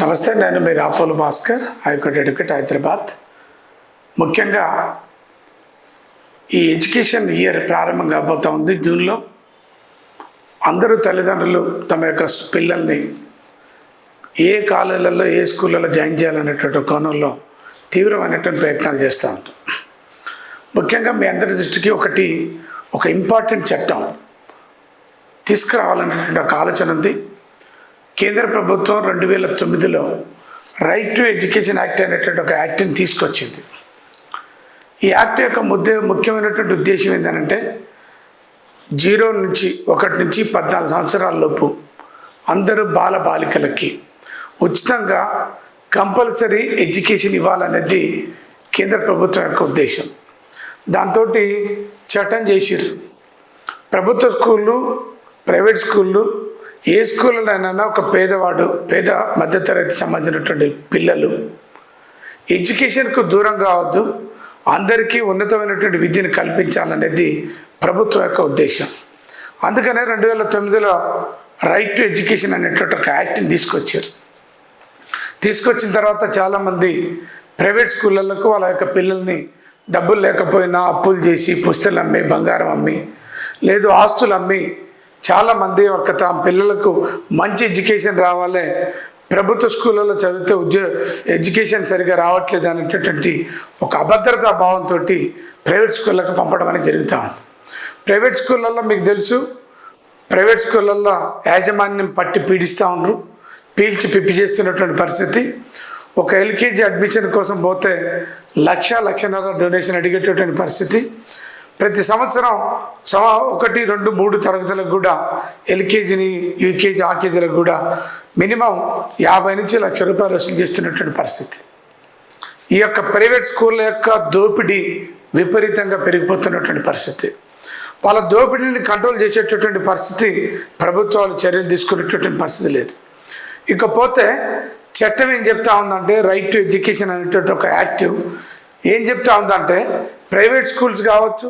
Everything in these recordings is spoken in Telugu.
నమస్తే నేను మీరు Apollo Bhaskar high court advocate Hyderabad. ముఖ్యంగా ఈ ఎడ్యుకేషన్ ఇయర్ ప్రారంభం కాబోతా ఉంది జూన్లో. అందరూ తల్లిదండ్రులు తమ యొక్క పిల్లల్ని ఏ కాలేజీలలో ఏ స్కూళ్ళలో జాయిన్ చేయాలనేటువంటి కోణంలో తీవ్రమైనటువంటి ప్రయత్నాలు చేస్తూ ఉంటాం. ముఖ్యంగా మీ అందరి దృష్టికి ఒకటి ఒక ఇంపార్టెంట్ చట్టం తీసుకురావాలనేటువంటి ఒక ఆలోచన ఉంది. కేంద్ర ప్రభుత్వం రెండు వేల తొమ్మిదిలో రైట్ టు ఎడ్యుకేషన్ యాక్ట్ అనేటువంటి ఒక యాక్ట్ని తీసుకొచ్చింది. ఈ యాక్ట్ యొక్క ముద్ద ముఖ్యమైనటువంటి ఉద్దేశం ఏంటంటే జీరో నుంచి ఒకటి నుంచి పద్నాలుగు సంవత్సరాల లోపు అందరూ బాల బాలికలకి ఉచితంగా కంపల్సరీ ఎడ్యుకేషన్ ఇవ్వాలనేది కేంద్ర ప్రభుత్వం యొక్క ఉద్దేశం. దాంతో చట్టం చేసిర్రు. ప్రభుత్వ స్కూళ్ళు ప్రైవేట్ స్కూళ్ళు ఏ స్కూళ్ళలోనైనా ఒక పేదవాడు పేద మధ్యతరగతి సంబంధించినటువంటి పిల్లలు ఎడ్యుకేషన్కు దూరం కావద్దు అందరికీ ఉన్నతమైనటువంటి విద్యను కల్పించాలనేది ప్రభుత్వం యొక్క ఉద్దేశం. అందుకనే రెండు వేల తొమ్మిదిలో రైట్ టు ఎడ్యుకేషన్ అనేటువంటి ఒక యాక్ట్ని తీసుకొచ్చారు. తీసుకొచ్చిన తర్వాత చాలామంది ప్రైవేట్ స్కూళ్ళకు వాళ్ళ యొక్క పిల్లల్ని డబ్బులు లేకపోయినా అప్పులు చేసి పుస్తలు అమ్మి బంగారం అమ్మి లేదు ఆస్తులు అమ్మి చాలామంది ఒక తమ పిల్లలకు మంచి ఎడ్యుకేషన్ రావాలి. ప్రభుత్వ స్కూళ్ళలో చదివితే ఉద్యోగ ఎడ్యుకేషన్ సరిగా రావట్లేదు అనేటటువంటి ఒక అభద్రతా భావంతో ప్రైవేట్ స్కూళ్ళకు పంపడం అనేది జరుగుతూ ఉంది. ప్రైవేట్ స్కూళ్ళల్లో మీకు తెలుసు ప్రైవేట్ స్కూళ్ళల్లో యాజమాన్యం పట్టి పీడిస్తూ ఉండరు. పీల్చి పిప్పి చేస్తున్నటువంటి పరిస్థితి. ఒక ఎల్కేజీ అడ్మిషన్ కోసం పోతే లక్ష లక్షన్నర డొనేషన్ అడిగేటటువంటి పరిస్థితి. ప్రతి సంవత్సరం సమ ఒకటి రెండు మూడు తరగతులకు కూడా ఎల్కేజీని యూకేజీ ఆ కేజీలకు కూడా మినిమం యాభై నుంచి లక్ష రూపాయలు వసూలు చేస్తున్నటువంటి పరిస్థితి. ఈ యొక్క ప్రైవేట్ స్కూళ్ళ యొక్క దోపిడీ విపరీతంగా పెరిగిపోతున్నటువంటి పరిస్థితి. వాళ్ళ దోపిడీని కంట్రోల్ చేసేటటువంటి పరిస్థితి ప్రభుత్వాలు చర్యలు తీసుకునేటటువంటి పరిస్థితి లేదు. ఇకపోతే చట్టం ఏం చెప్తా ఉందంటే రైట్ టు ఎడ్యుకేషన్ అనేటువంటి ఒక యాక్టివ్ ఏం చెప్తా ఉందంటే ప్రైవేట్ స్కూల్స్ కావచ్చు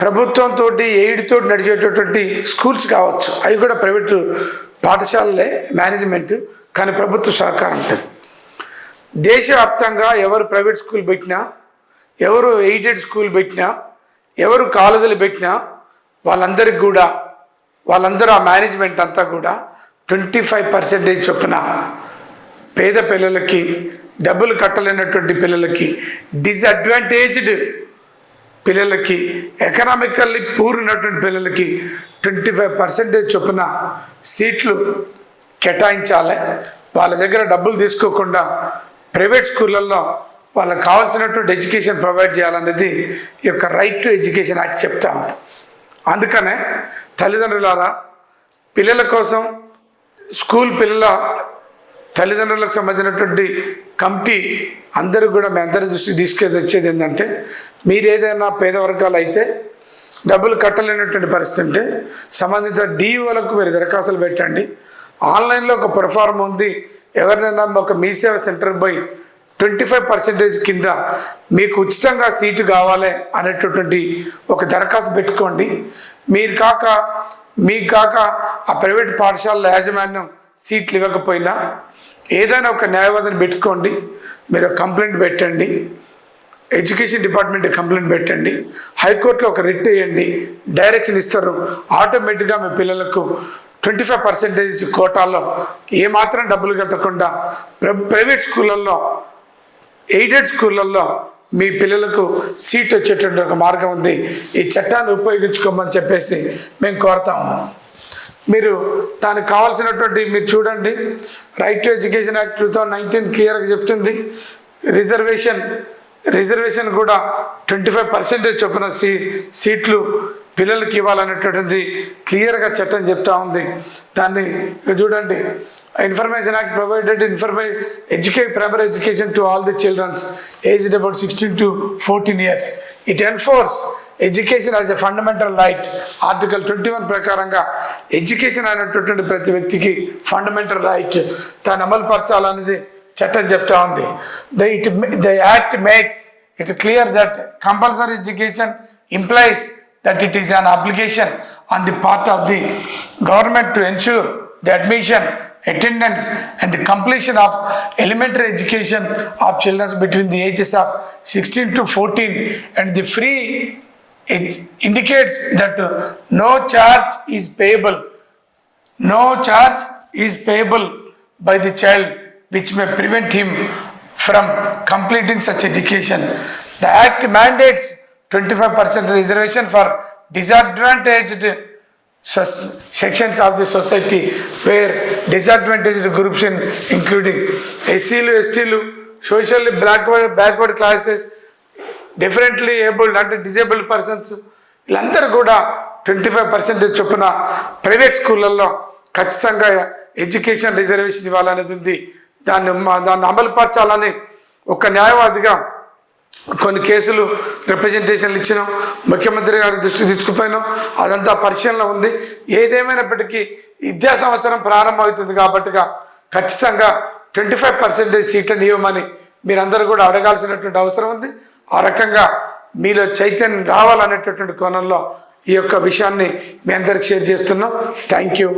ప్రభుత్వంతో ఎయిడ్ తోటి నడిచేటటువంటి స్కూల్స్ కావచ్చు. అవి కూడా ప్రైవేటు పాఠశాలలే మేనేజ్మెంట్ కానీ ప్రభుత్వ సహకారం ఉంటుంది దేశవ్యాప్తంగా ఎవరు ప్రైవేట్ స్కూల్ పెట్టినా ఎవరు ఎయిడెడ్ స్కూల్ పెట్టినా ఎవరు కాలేజీలు పెట్టినా వాళ్ళందరికి కూడా వాళ్ళందరూ ఆ మేనేజ్మెంట్ అంతా కూడా ట్వంటీ ఫైవ్ పర్సెంటేజ్ చొప్పున పేద పిల్లలకి డబ్బులు కట్టలేనటువంటి పిల్లలకి డిసడ్వాంటేజ్డ్ పిల్లలకి ఎకనామికల్లీ పూర్ ఉన్నటువంటి పిల్లలకి ట్వంటీ ఫైవ్ పర్సెంటేజ్ చొప్పున సీట్లు కేటాయించాలి. వాళ్ళ దగ్గర డబ్బులు తీసుకోకుండా ప్రైవేట్ స్కూళ్ళల్లో వాళ్ళకి కావాల్సినటువంటి ఎడ్యుకేషన్ ప్రొవైడ్ చేయాలనేది ఈ యొక్క రైట్ టు ఎడ్యుకేషన్ యాక్ట్ చెప్తా అందుకనే తల్లిదండ్రులారా పిల్లల కోసం స్కూల్ పిల్లల తల్లిదండ్రులకు సంబంధించినటువంటి కమిటీ అందరూ కూడా మీ అందరి దృష్టికి తీసుకెళ్ళి వచ్చేది ఏంటంటే మీరు ఏదైనా పేద వర్గాలు అయితే డబ్బులు కట్టలేనటువంటి పరిస్థితి ఉంటే సంబంధిత డిఓలకు మీరు దరఖాస్తులు పెట్టండి. ఆన్లైన్లో ఒక ప్రొఫార్మ్ ఉంది. ఎవరినైనా ఒక మీ సేవ సెంటర్ పోయి ట్వంటీ ఫైవ్ పర్సెంటేజ్ కింద మీకు ఉచితంగా సీటు కావాలి అనేటటువంటి ఒక దరఖాస్తు పెట్టుకోండి. మీరు కాక మీకు కాక ఆ ప్రైవేట్ పాఠశాలల యాజమాన్యం సీట్లు ఇవ్వకపోయినా ఏదైనా ఒక న్యాయవాదిని పెట్టుకోండి మీరు కంప్లైంట్ పెట్టండి ఎడ్యుకేషన్ డిపార్ట్మెంట్ కంప్లైంట్ పెట్టండి హైకోర్టులో ఒక రిట్ వేయండి డైరెక్షన్ ఇస్తారు ఆటోమేటిక్గా మీ పిల్లలకు ట్వంటీ ఫైవ్ పర్సెంటేజ్ కోటాల్లో ఏమాత్రం డబ్బులు కట్టకుండా ప్రైవేట్ స్కూళ్ళల్లో ఎయిడెడ్ స్కూళ్ళల్లో మీ పిల్లలకు సీట్ వచ్చేటువంటి ఒక మార్గం ఉంది. ఈ చట్టాన్ని ఉపయోగించుకోమని చెప్పేసి మేము కోరుతా ఉన్నాం. మీరు దానికి కావాల్సినటువంటి మీరు చూడండి. Right to education act two thousand nineteen క్లియర్గా చెప్తుంది. రిజర్వేషన్ రిజర్వేషన్ కూడా ట్వంటీ ఫైవ్ పర్సెంటేజ్ చొప్పున సీ సీట్లు పిల్లలకి ఇవ్వాలనేటువంటిది క్లియర్గా చట్టం చెప్తా ఉంది. దాన్ని చూడండి. Information act provided ఇన్ఫర్మే educate primary education to all the childrens aged about sixteen to fourteen years it enforce education as a fundamental right article twenty one ప్రకారంగా ఎడ్యుకేషన్ అనేటటువంటి ప్రతి వ్యక్తికి ఫండమెంటల్ రైట్ దాన్ని అమలు పరచాలనేది చట్టం చెప్తా ఉంది. The it the act makes it clear that compulsory education implies that it is an application on the part of the government to ensure the admission attendance and completion of elementary education of children between the ages of 16 to 14 and the free it indicates that no charge is payable no charge is payable by the child which may prevent him from completing such education. The act mandates 25% reservation for disadvantaged sections of the society where disadvantaged groups in including SCలు STలు socially backward backward classes differently abled అంటే డిజేబుల్డ్ పర్సన్స్ వీళ్ళందరూ కూడా ట్వంటీ ఫైవ్ పర్సెంటేజ్ చొప్పున ప్రైవేట్ స్కూళ్ళల్లో ఖచ్చితంగా ఎడ్యుకేషన్ రిజర్వేషన్ ఇవ్వాలనేది ఉంది. దాన్ని మా- దాన్ని అమలుపరచాలని ఒక న్యాయవాదిగా కొన్ని కేసులు రిప్రజెంటేషన్లు ఇచ్చినాం. ముఖ్యమంత్రి గారి దృష్టికి తీసుకుపోయినాం. అదంతా పరిశీలన ఉంది. ఏదేమైనప్పటికీ విద్యా సంవత్సరం ప్రారంభమవుతుంది కాబట్టిగా ఖచ్చితంగా ట్వంటీ ఫైవ్ పర్సెంటేజ్ సీట్లను ఇవ్వమని మీరందరూ కూడా అడగాల్సినటువంటి అవసరం ఉంది. ఆ రకంగా మీలో చైతన్యం రావాలనేటటువంటి కోణంలో ఈ యొక్క విషయాన్ని మీ అందరికి షేర్ చేస్తున్నాం. Thank you